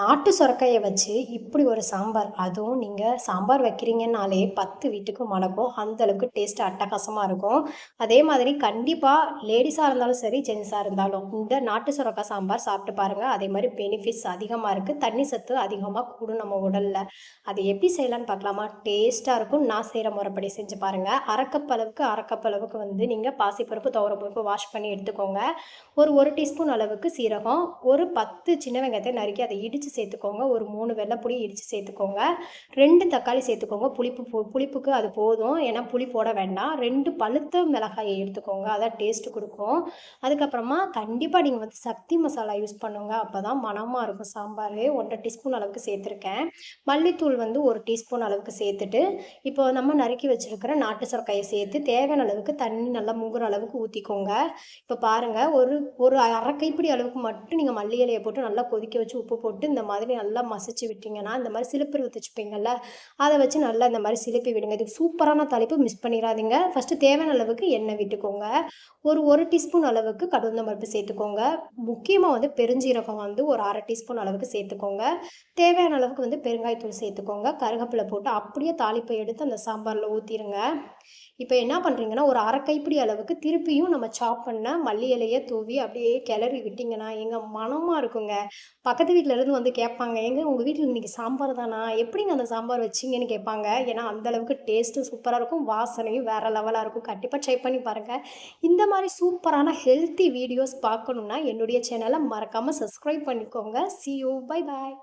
நாட்டு சுரக்காயை வச்சு இப்படி ஒரு சாம்பார் அதுவும் நீங்கள் சாம்பார் வைக்கிறீங்கன்னாலே பத்து வீட்டுக்கும் மணக்கும். அந்த அளவுக்கு டேஸ்ட் அட்டகாசமாக இருக்கும். அதே மாதிரி கண்டிப்பாக லேடிஸாக இருந்தாலும் சரி ஜென்ஸாக இருந்தாலும் இந்த நாட்டு சுரக்காய் சாம்பார் சாப்பிட்டு பாருங்கள் அதே மாதிரி பெனிஃபிட்ஸ் அதிகமாக இருக்குது தண்ணி சத்து அதிகமாக கூடும் நம்ம உடலில். அது எப்படி செய்யலான்னு பார்க்கலாமா? டேஸ்ட்டாக இருக்கும். நான் செய்கிற முறைப்படி செஞ்சு பாருங்கள் அறக்கப்பளவுக்கு அறக்கப்பளவுக்கு வந்து நீங்கள் பாசிப்பருப்பு துவரப்பருப்பு வாஷ் பண்ணி எடுத்துக்கோங்க. ஒரு ஒரு டீஸ்பூன் அளவுக்கு சீரகம் ஒரு பத்து சின்ன வெங்காயத்தை நறுக்கி அதை இடித்து சேர்த்துக்கோங்க. ஒரு மூணு வெள்ளைப்புளி இடித்து சேர்த்துக்கோங்க. ரெண்டு தக்காளி சேர்த்துக்கோங்க. புளிப்பு பு- புளிப்புக்கு அது போதும். ஏன்னா புளி போட வேண்டாம். ரெண்டு பழுத்த மிளகாயை எடுத்துக்கோங்க. அதான் டேஸ்ட்டு கொடுக்கும். அதுக்கப்புறமா கண்டிப்பாக நீங்கள் வந்து சக்தி மசாலா யூஸ் பண்ணுங்க. அப்போ தான் மணமாக இருக்கும் சாம்பார். ஒன்றரை டீஸ்பூன் அளவுக்கு சேர்த்துருக்கேன். மல்லித்தூள் வந்து ஒரு டீஸ்பூன் அளவுக்கு சேர்த்துட்டு இப்போ நம்ம நறுக்கி வச்சிருக்கிற நாட்டு சுரக்காயை சேர்த்து தேவையான அளவுக்கு தண்ணி நல்லா முங்குற அளவுக்கு ஊற்றிக்கோங்க இப்போ பாருங்கள் ஒரு ஒரு அரை கைப்பிடி அளவுக்கு மட்டும் நீங்கள் மல்லி இலையை போட்டு நல்லா கொதிக்க வச்சு உப்பு போட்டு இந்த மாதிரி நல்லா மசிச்சு விட்டீங்கன்னா இந்த மாதிரி சிலிப்பர் வச்சுப்பீங்கல்ல அதை வச்சு நல்லா இந்த மாதிரி சிலிப்பி விடுங்க. இது சூப்பரான தலைப்பு மிஸ் பண்ணிடாதீங்க. ஃபஸ்ட்டு தேவையான அளவுக்கு எண்ணெய் விட்டுக்கோங்க. ஒரு ஒரு டீஸ்பூன் அளவுக்கு கடுந்த பருப்பு சேர்த்துக்கோங்க. முக்கியமாக வந்து பெருஞ்சீரகம் வந்து ஒரு அரை டீஸ்பூன் அளவுக்கு சேர்த்துக்கோங்க. தேவையான அளவுக்கு வந்து பெருங்காயத்தூள் சேர்த்துக்கோங்க. கருகப்பிலை போட்டு அப்படியே தாளிப்பை எடுத்து அந்த சாம்பாரில் ஊற்றிடுங்க இப்போ என்ன பண்ணுறீங்கன்னா ஒரு அரை கைப்பிடி அளவுக்கு திருப்பியும் நம்ம சாப் பண்ண மல்லி இலையை தூவி அப்படியே கிளறி விட்டிங்கன்னா எங்கள் மனமாக இருக்குங்க. பக்கத்து வீட்டில் இருந்து வந்து கேட்பாங்க. எங்க உங்கள் வீட்டில் இன்றைக்கி சாம்பார் தானா? எப்படிங்க அந்த சாம்பார் வச்சிங்கன்னு கேட்பாங்க. ஏன்னா அந்தளவுக்கு டேஸ்ட்டும் சூப்பராக இருக்கும். வாசனையும் வேறு லெவலாக இருக்கும். கண்டிப்பாக ட்ரை பண்ணி பாருங்கள் இந்த மாதிரி சூப்பரான ஹெல்த்தி வீடியோஸ் பார்க்கணுன்னா என்னுடைய சேனலை மறக்காமல் சப்ஸ்கிரைப் பண்ணிக்கோங்க. C you bye bye